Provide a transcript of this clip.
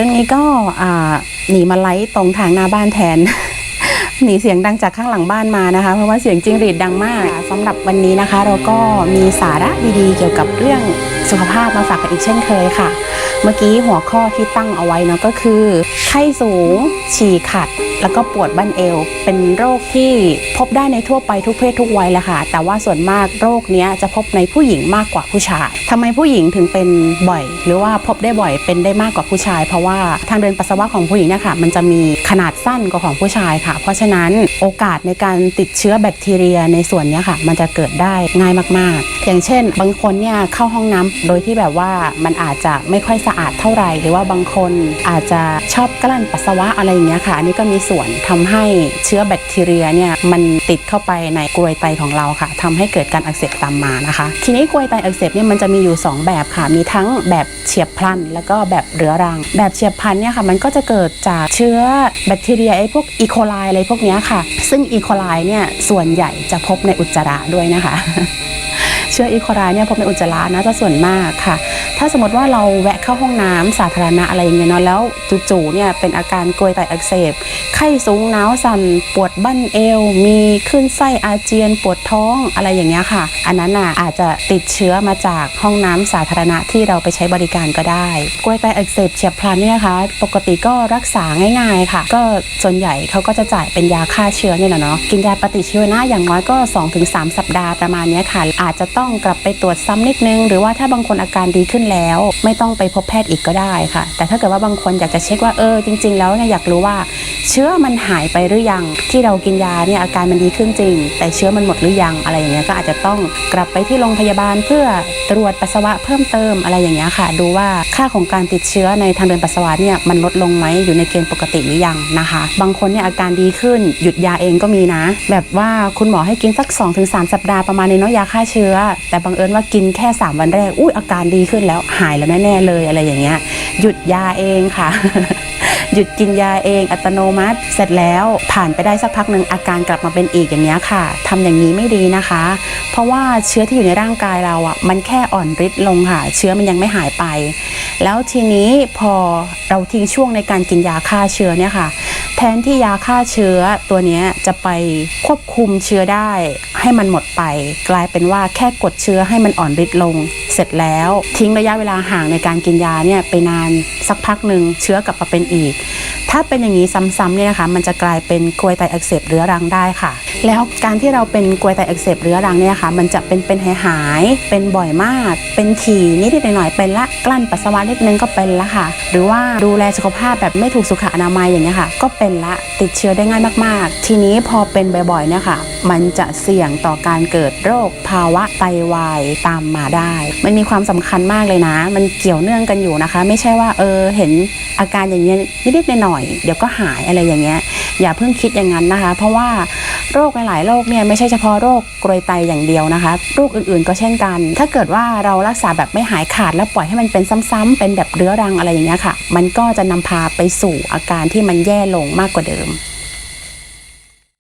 ื่องนี้ก็หนีมาไลฟ์ตรงทางหน้าบ้านแทน หนีเสียงดังจากข้างหลังบ้านมานะคะ เพราะว่าเสียงจิ้งหรีดดังมากสำหรับวันนี้นะคะ เราก็มีสาระดีๆ เกี่ยวกับเรื่องสุขภาพมาฝากกันอีกเช่นเคยค่ะ เมื่อกี้หัวข้อที่ตั้งเอาไว้นะก็คือ ไข้สูงฉี่ขัด แล้วก็ปวดบั้นเอว เป็นโรคที่พบได้ในทั่วไปทุกเพศทุกวัยแหละค่ะ แต่ว่าส่วนมากโรคเนี้ยจะพบในผู้หญิงมากกว่าผู้ชายทำไมผู้หญิงถึงเป็นบ่อย หรือว่าพบได้บ่อยเป็นได้มากกว่าผู้ชาย เพราะว่าทางเดินปัสสาวะของผู้หญิงเนี่ยค่ะมันจะมีขนาดสั้นกว่าของผู้ชายค่ะ เพราะฉะนั้นโอกาสในการติดเชื้อแบคทีเรียในส่วนเนี้ยค่ะ มันจะเกิดได้ง่ายมาก ๆ อย่างเช่น บางคนเนี่ยเข้าห้องน้ำโดยที่แบบว่ามันอาจจะไม่ค่อยสะอาดเท่าไหร่ หรือว่าบางคนอาจจะชอบกลั้นปัสสาวะอะไรอย่างเงี้ยค่ะอันนี้ก็มีส่วนทำให้เชื้อแบคทีเรียเนี่ยมันติดเข้าไปในกรวยไตของเราค่ะทำให้เกิดการอักเสบตามมานะคะ ทีนี้กรวยไตอักเสบเนี่ยมันจะมีอยู่ 2 แบบค่ะ มีทั้งแบบเฉียบพลัน แล้วก็แบบเรื้อรัง แบบเฉียบพลันเนี่ยค่ะมันก็จะเกิดจากเชื้อแบคทีเรียไอ้พวกอีโคไลอะไรพวกนี้ค่ะ ซึ่งอีโคไลเนี่ยส่วนใหญ่จะพบในอุจจาระด้วยนะคะเชื้ออีโคไลเนี่ยพบในอุจจาระนะจะส่วนมากค่ะ ถ้าสมมติว่าเราแวะเข้าห้องน้ำสาธารณะอะไรอย่างเงี้ยเนาะแล้วจู่ๆเนี่ยเป็นอาการกรวยไตอักเสบ ไข้สูงหนาวสั่นปวดบั้นเอว มีขึ้นไส้อาเจียนปวดท้องอะไรอย่างเงี้ยค่ะ อันนั้นน่ะอาจจะติดเชื้อมาจากห้องน้ำสาธารณะที่เราไปใช้บริการก็ได้กรวยไตอักเสบเฉียบพลันเนี่ยค่ะปกติก็รักษาง่าย ๆค่ะ ก็ส่วนใหญ่เขาก็จะจ่ายเป็นยาฆ่าเชื้อเนี่ยแหละเนาะกินยาปฏิชีวนะอย่างน้อยก็ 2-3 สัปดาห์ประมาณนี้ค่ะ อาจจะต้องกลับไปตรวจซ้ำนิดนึง หรือว่าถ้าบางคนอาการดีขึ้นแล้ว ไม่ต้องไปพบแพทย์อีกก็ได้ค่ะ แต่ถ้าเกิดว่าบางคนอยากจะเช็คว่าเออจริง ๆ แล้วเนี่ยอยากรู้ว่า เชื้อมันหายไปหรือยังที่เรากินยาเนี่ยอาการมันดีขึ้นจริง แต่เชื้อมันหมดหรือยังอะไรอย่างเงี้ยก็อาจจะต้องกลับไปที่โรงพยาบาลเพื่อตรวจปัสสาวะเพิ่มเติมอะไรอย่างเงี้ยค่ะ ดูว่าค่าของการติดเชื้อในทางเดินปัสสาวะเนี่ยมันลดลงไหมอยู่ในเกณฑ์ปกติหรือยังนะคะ บางคนเนี่ยอาการดีขึ้นหยุดยาเองก็มีนะ แบบว่าคุณหมอให้กินสัก 2-3 สัปดาห์ประมาณนี้เนาะยาฆ่าเชื้อ แต่บังเอิญว่ากินแค่ 3 วันแรกอุ้ยอาการดีขึ้นแล้วหายแล้วแน่ๆเลยอะไรอย่างเงี้ย หยุดยาเองค่ะ หยุดกินยาเองอัตโนมัติ เสร็จแล้วผ่านไปได้สักพักหนึ่งอาการกลับมาเป็นอีกอย่างนี้ยค่ะทำอย่างนี้ไม่ดีนะคะ เพราะว่าเชื้อที่อยู่ในร่างกายเราอะมันแค่อ่อนฤทธิ์ลงค่ะ เชื้อมันยังไม่หายไป แล้วทีนี้พอเราทิ้งช่วงในการกินยาฆ่าเชื้อเนี่ยค่ะ แทนที่ยาฆ่าเชื้อตัวนี้จะไปควบคุมเชื้อได้ให้มันหมดไป กลายเป็นว่าแค่กดเชื้อให้มันอ่อนฤทธิ์ลง เสร็จแล้วทิ้งระยะเวลาห่างในการกินยาเนี่ยไปนานสักพักหนึ่งเชื้อกลับมาเป็นอีก ถ้าเป็นอย่างนี้ซ้ำๆเนี่ยนะคะ มันจะกลายเป็นกรวยไตอักเสบเรื้อรังได้ค่ะ แล้วการที่เราเป็นกรวยไตอักเสบเรื้อรังเนี่ยค่ะ มันจะเป็นเป็นหายหายๆเป็นบ่อยมาก เป็นถี่นิดๆหน่อยๆเป็นละกลั้นปัสสาวะนิดนึงก็เป็นละค่ะ หรือว่าดูแลสุขภาพแบบไม่ถูกสุขอนามัยอย่างเงี้ยค่ะ ก็เป็นละติดเชื้อได้ง่ายมากๆ ทีนี้พอเป็นบ่อยๆเนี่ยค่ะ มันจะเสี่ยงต่อการเกิดโรคภาวะไตวายตามมาได้ มันมีความสำคัญมากเลยนะ มันเกี่ยวเนื่องกันอยู่นะคะ ไม่ใช่ว่าเออเห็นอาการอย่างเงี้ยนิดๆหน่อยๆเดี๋ยวก็หายอะไรอย่างเงี้ยอย่าเพิ่งคิดอย่างนั้นนะคะ เพราะว่าโรคหลายๆโรคเนี่ยไม่ใช่เฉพาะโรคกรวยไตอย่างเดียวนะคะโรคอื่นๆก็เช่นกัน ถ้าเกิดว่าเรารักษาแบบไม่หายขาดแล้วปล่อยให้มันเป็นซ้ำๆเป็นแบบเรื้อรังอะไรอย่างเงี้ยค่ะ มันก็จะนำพาไปสู่อาการที่มันแย่ลงมากกว่าเดิม